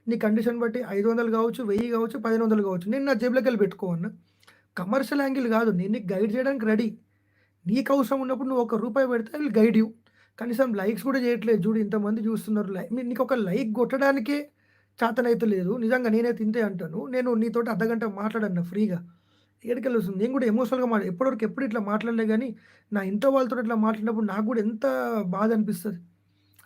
నీ కండిషన్ బట్టి ఐదు వందలు కావచ్చు వెయ్యి కావచ్చు పదిహేను వందలు కావచ్చు. నేను నా జేబులోకి వెళ్ళి పెట్టుకోవన్నా. కమర్షియల్ యాంగిల్ కాదు నేను నీకు గైడ్ చేయడానికి రెడీ. నీకు అవసరం ఉన్నప్పుడు నువ్వు ఒక రూపాయి పెడితే విల్ గైడ్ యూ. కనీసం లైక్స్ కూడా చేయట్లేదు చూడు ఇంతమంది చూస్తున్నారు లైక్ నీకు ఒక లైక్ కొట్టడానికే చేతనైతే లేదు. నిజంగా నేనైతే ఇంతే అంటాను. నేను నీతో అర్ధగంట మాట్లాడన్నా ఫ్రీగా. ఎక్కడికి వస్తుంది? నేను కూడా ఎమోషనల్గా మాట్లా ఎప్పటివరకు ఎప్పుడు ఇట్లా మాట్లాడలే కానీ నా ఇంట్లో వాళ్ళతో ఇట్లా మాట్లాడినప్పుడు నాకు కూడా ఎంత బాధ అనిపిస్తుంది.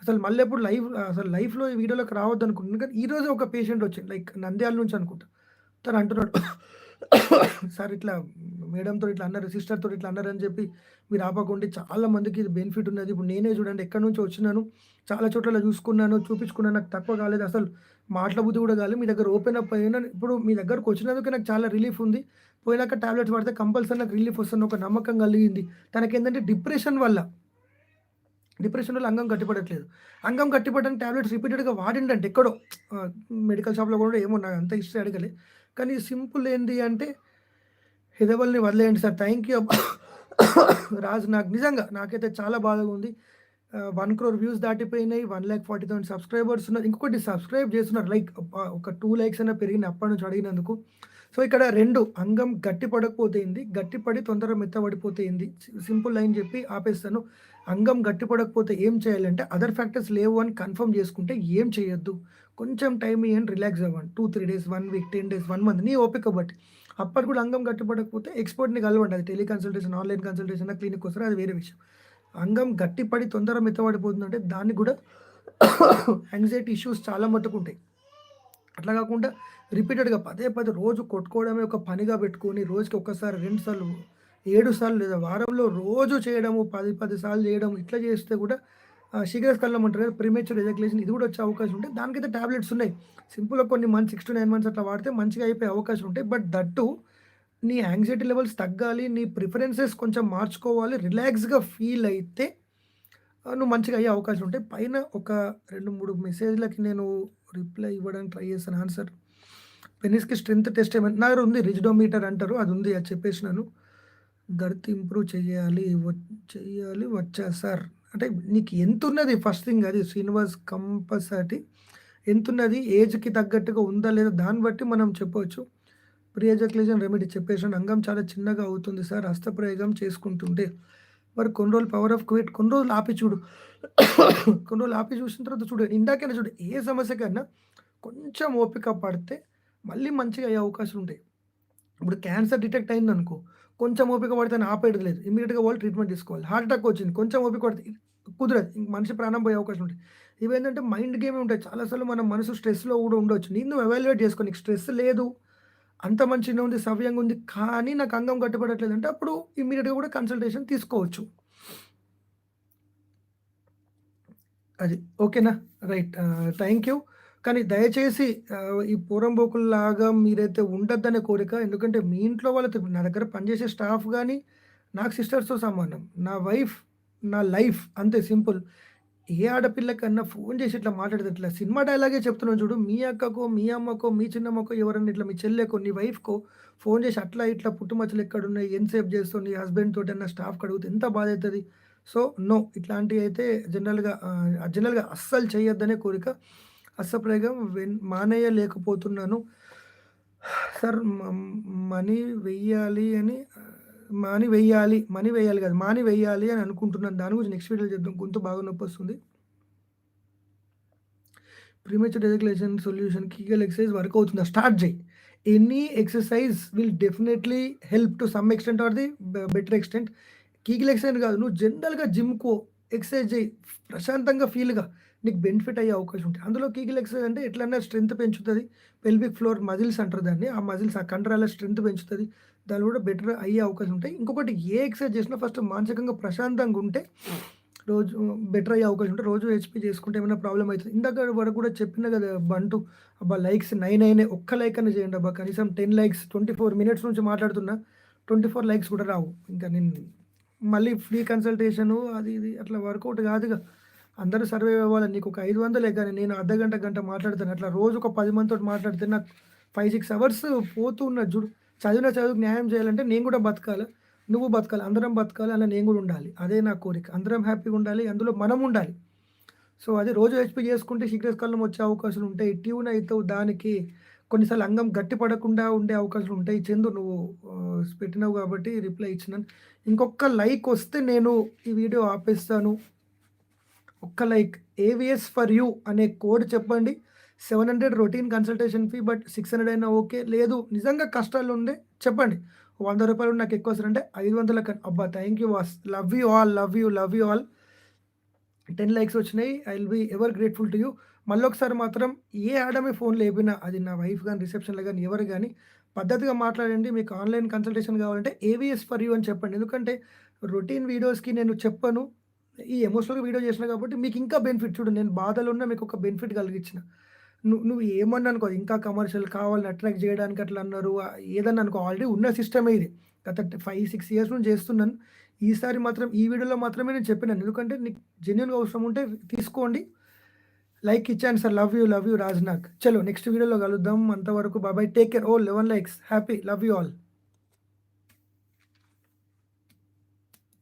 అసలు మళ్ళీ ఎప్పుడు లైవ్ అసలు లైఫ్లో ఈ వీడియోలోకి రావద్దు అనుకుంటున్నాను కానీ ఈరోజు ఒక పేషెంట్ వచ్చింది. లైక్ నంద్యాల నుంచి అనుకుంటా. తను అంటున్నాడు సార్ ఇట్లా మేడంతో ఇట్లా అన్నారు సిస్టర్తో ఇట్లా అన్నారు అని చెప్పి మీరు ఆపకుండా చాలా మందికి ఇది బెనిఫిట్ ఉన్నది. ఇప్పుడు నేనే చూడండి ఎక్కడి నుంచి వచ్చినాను చాలా చోట్ల చూసుకున్నాను చూపించుకున్నాను నాకు తక్కువ కాలేదు. అసలు మాటల బుద్ధి కూడా కాలేదు. మీ దగ్గర ఓపెన్ అప్ అయినా ఇప్పుడు మీ దగ్గరకు వచ్చినందుకు నాకు చాలా రిలీఫ్ ఉంది. పోయినాక టాబ్లెట్స్ పడితే కంపల్సరీ నాకు రిలీఫ్ వస్తుంది. ఒక నమ్మకం కలిగింది. తనకి ఏంటంటే డిప్రెషన్ వల్ల డిప్రెషన్ వల్ల అంగం కట్టిపడట్లేదు. అంగం కట్టిపడడానికి టాబ్లెట్స్ రిపీటెడ్గా వాడిండంటే ఎక్కడో మెడికల్ షాప్లో కూడా ఏమో నాకు అంత హిస్టరీ అడగలేదు కానీ సింపుల్ ఏంటి అంటే హెదవల్ని వదిలేయండి సార్. థ్యాంక్ యూ రాజు నాకు నిజంగా నాకైతే చాలా బాధగా ఉంది. One crore views దాటిపోయినాయి. One lakh forty thousand subscribers ఉన్నారు. ఇంకొకటి సబ్స్క్రైబ్ చేస్తున్నారు. లైక్ ఒక టూ లైక్స్ అయినా పెరిగిన అప్పటి నుంచి అడిగినందుకు. సో ఇక్కడ రెండు అంగం గట్టి పడకపోతేంది గట్టిపడి తొందరగా మెత్తబడిపోతేంది సింపుల్ లైన్ చెప్పి ఆపేస్తాను. అంగం గట్టి పడకపోతే ఏం చేయాలంటే అదర్ ఫ్యాక్టర్స్ లేవు అని కన్ఫర్మ్ చేసుకుంటే ఏం చేయొద్దు. కొంచెం టైం ఇవ్వండి రిలాక్స్ అవ్వండి. Two three days one week ten days one month నీ ఓపిక బట్టి. అప్పటి కూడా అంగం గట్టిపడకపోతే ఎక్స్పర్ట్ని కలవండి. అది టెలికన్సల్టేషన్ ఆన్లైన్ కన్సల్టేషన్ క్లినిక్ వస్తారు అది వేరే విషయం. అంగం గట్టిపడి తొందర మెత్తబడిపోతుందంటే దాన్ని కూడా యాంగ్జైటీ ఇష్యూస్ చాలా మట్టుకుంటాయి అట్లా కాకుండా రిపీటెడ్గా పదే పదే రోజు కొట్టుకోవడమే ఒక పనిగా పెట్టుకొని రోజుకి ఒక్కసారి రెండు సార్లు ఏడు సార్లు లేదా వారంలో రోజు చేయడము పది పది సార్లు చేయడం ఇట్లా చేస్తే కూడా శీఘ్ర కళ్ళం అంటారు కదా ప్రిమేచర్ ఎజక్లేషన్ ఇది కూడా వచ్చే అవకాశం ఉంటాయి దానికైతే టాబ్లెట్స్ ఉన్నాయి. సింపుల్గా కొన్ని months six to nine months అట్లా వాడితే మంచిగా అయిపోయే అవకాశం ఉంటాయి. బట్ దట్టు నీ యాంగ్జైటీ లెవెల్స్ తగ్గాలి నీ ప్రిఫరెన్సెస్ కొంచెం మార్చుకోవాలి రిలాక్స్గా ఫీల్ అయితే నువ్వు మంచిగా అయ్యే అవకాశం ఉంటాయి. పైన ఒక రెండు మూడు మెసేజ్లకి నేను రిప్లై ఇవ్వడానికి ట్రై చేస్తాను. ఆన్సర్ పెనిస్కి స్ట్రెంత్ టెస్ట్ ఏమైనా నా దగ్గర ఉంది రిజిడోమీటర్ అంటారు అది ఉంది అది చెప్పేసినాను. గర్త్ ఇంప్రూవ్ చేయాలి చేయాలి వచ్చా సార్ అంటే నీకు ఎంత ఉన్నది ఫస్ట్ థింగ్ అది శ్రీనివాస్ కంపల్సరీ ఎంత ఉన్నది ఏజ్కి తగ్గట్టుగా ఉందా లేదా దాన్ని బట్టి మనం చెప్పవచ్చు ప్రియజక్లేజన్ రెమెడీ చెప్పేసిన అంగం చాలా చిన్నగా అవుతుంది సార్. హస్తప్రయోగం చేసుకుంటుంటే. మరి కొన్ని రోజులు పవర్ ఆఫ్ క్వేట్ కొన్ని రోజులు ఆపి చూడు. కొన్ని రోజులు ఆపి చూసిన తర్వాత చూడు ఇందాకైనా చూడు ఏ సమస్యకైనా కొంచెం ఓపిక పడితే మళ్ళీ మంచిగా అయ్యే అవకాశం ఉంటాయి. ఇప్పుడు క్యాన్సర్ డిటెక్ట్ అయింది అనుకో కొంచెం ఓపిక పడితే ఆపేయడం లేదు. ఇమీడియట్గా వాళ్ళు ట్రీట్మెంట్ తీసుకోవాలి. హార్ట్ అటాక్ వచ్చింది కొంచెం ఓపిక పడితే కుదరదు. మనిషి ప్రాణం పోయే అవకాశం ఉంటుంది. ఇవేంటంటే మైండ్ గేమ్ ఉంటాయి. చాలాసార్లు మన మనసు స్ట్రెస్లో కూడా ఉండొచ్చు. నేను ఎవాల్యుయేట్ చేసుకో. నీకు స్ట్రెస్ లేదు. అంత మంచిగా ఉంది సవ్యంగా ఉంది కానీ నాకు అంగం కట్టుబడట్లేదు అంటే అప్పుడు ఇమీడియట్గా కూడా కన్సల్టేషన్ తీసుకోవచ్చు. అది. ఓకేనా? రైట్. థ్యాంక్ యూ కానీ దయచేసి ఈ పూరంబోకుల్లాగా మీరైతే ఉండద్దనే కోరిక ఎందుకంటే మీ ఇంట్లో వాళ్ళతో నా దగ్గర పనిచేసే స్టాఫ్ కానీ నాకు సిస్టర్స్తో సమానం నా వైఫ్ నా లైఫ్ అంతే సింపుల్. ఏ ఆడపిల్లకన్నా ఫోన్ చేసి ఇట్లా మాట్లాడితే ఇట్లా సినిమా డైలాగే చెప్తున్నాను చూడు మీ అక్కకో మీ అమ్మకో మీ చిన్నమ్మకో ఎవరన్నా ఇట్లా మీ చెల్లెకో నీ వైఫ్కో ఫోన్ చేసి అట్లా ఇట్లా పుట్టుమచ్చలు ఎక్కడున్నాయి ఎంతసేపు చేస్తావు నీ హస్బెండ్ తోటి అన్న స్టాఫ్కి అడుగుతుంది ఎంత బాధ అవుతుంది సో నో. ఇట్లాంటివి అయితే జనరల్గా జనరల్గా అస్సలు చేయొద్దనే కోరిక. అసప్రయోగం వెన్ మానేయలేకపోతున్నాను. సార్ మనీ వెయ్యాలి అని మనీ వెయ్యాలి మనీ వెయ్యాలి కాదు మాని వెయ్యాలి అని అనుకుంటున్నాను. దాని గురించి నెక్స్ట్ వీడియో చేద్దాం గొంతు బాగా నొప్పి వస్తుంది. Premature regulation solution Kegel exercise work అవుతుందా. స్టార్ట్ చేయి. Any exercise will definitely help to some extent or the better extent Kegel exercise కాదు నువ్వు జనరల్గా జిమ్కో ఎక్సర్సైజ్ చేయి. ప్రశాంతంగా ఫీల్గా నీకు బెనిఫిట్ అయ్యే అవకాశం ఉంటుంది అందులో కీగిల్ ఎక్సర్సైజ్ అంటే ఎట్లన్నా స్ట్రెంత్ పెంచుతుంది. పెల్విక్ ఫ్లోర్ మజిల్స్ అంటారు దాన్ని. ఆ మజిల్స్ ఆ కండరాల స్ట్రెంత్ పెంచుతుంది. దాని కూడా బెటర్ అయ్యే అవకాశం ఉంటాయి. ఇంకొకటి ఏ ఎక్సర్సైజ్ చేసినా ఫస్ట్ మానసికంగా ప్రశాంతంగా ఉంటే రోజు బెటర్ అయ్యే అవకాశం ఉంటుంది రోజు హెచ్పి చేసుకుంటే ఏమైనా ప్రాబ్లం అవుతుంది. ఇందాక వరకు కూడా చెప్పిన కదా బంటు. అబ్బా లైక్స్ నైన్ అయినా ఒక్క లైక్ అని చేయండి అబ్బా. కనీసం ten likes twenty four minutes నుంచి మాట్లాడుతున్నా ట్వంటీ ఫోర్ లైక్స్ కూడా రావు. ఇంకా నేను మళ్ళీ ఫ్రీ కన్సల్టేషను అది ఇది అట్లా వర్కౌట్ కాదుగా. అందరూ సర్వే అవ్వాలి. నీకొక 500లే గాని నేను అర్ధగంట, గంట మాట్లాడుతాను అట్లా రోజు ఒక పది మందితో మాట్లాడితే నాకు 5, 6 అవర్స్ పోతూ చూడు చదివిన చదువుకి న్యాయం చేయాలంటే నేను కూడా బతకాలి. నువ్వు బతకాలి. అందరం బతకాలి. అలా నేను కూడా ఉండాలి. అదే నా కోరిక. అందరం హ్యాపీగా ఉండాలి. అందులో మనం ఉండాలి. సో, అదే రోజు హెచ్పి చేసుకుంటే శీఘ్రస్ఖలనం వచ్చే అవకాశాలు ఉంటాయి. ట్యూన్ అయితే దానికి కొన్నిసార్లు అంగం గట్టి పడకుండా ఉండే అవకాశాలు ఉంటాయి. చందు నువ్వు పెట్టినావు కాబట్టి రిప్లై ఇచ్చినాను. ఇంకొక లైక్ వస్తే నేను ఈ వీడియో ఆపేస్తాను. ఒక్క లైక్ ఏవిఎస్ ఫర్ యూ అనే కోడ్ చెప్పండి. 700 రొటీన్ కన్సల్టేషన్ ఫీ బట్ 600 అయినా ఓకే. లేదు నిజంగా కష్టాలు ఉండే చెప్పండి. వంద రూపాయలు నాకు ఎక్కువ అవసరం అంటే 500 కన్ అబ్బా! Thank you was love you all. Love you. Love you all. 10 likes వచ్చినాయి. I will be ever grateful to you. మళ్ళీ ఒకసారి మాత్రం ఏ ఆడమే ఫోన్ లేపినా అది నా వైఫ్ కానీ రిసెప్షన్‌లో కానీ ఎవరు కానీ పద్ధతిగా మాట్లాడండి. మీకు ఆన్‌లైన్ కన్సల్టేషన్ కావాలంటే ఏవిఎస్ ఫర్ యూ అని చెప్పండి. ఎందుకంటే రొటీన్ వీడియోస్‌కి నేను చెప్పను. ఈ ఎమోషనల్‌గా వీడియో చేసిన కాబట్టి మీకు ఇంకా బెనిఫిట్ చూడు నేను బాధలో ఉన్నా మీకు ఒక బెనిఫిట్ కలిగించిన. నువ్వు నువ్వు ఏమన్నా అనుకో ఇంకా కమర్షియల్ కావాలని అట్రాక్ట్ చేయడానికి అట్లా అన్నారు. ఏదన్నా అనుకో ఆల్రెడీ ఉన్న సిస్టమే ఇది. గత 5, 6 ఇయర్స్ నుంచి చేస్తున్నాను. ఈసారి మాత్రం ఈ వీడియోలో మాత్రమే నేను చెప్పినాను. ఎందుకంటే నీకు జెన్యున్గా అవసరం ఉంటే తీసుకోండి. లైక్ ఇచ్చాను sir. Love you. Love you Rajnag. చలో నెక్స్ట్ వీడియోలో కలుద్దాం. అంతవరకు బాబాయ్ take care. Oh eleven likes. Happy. Love you all.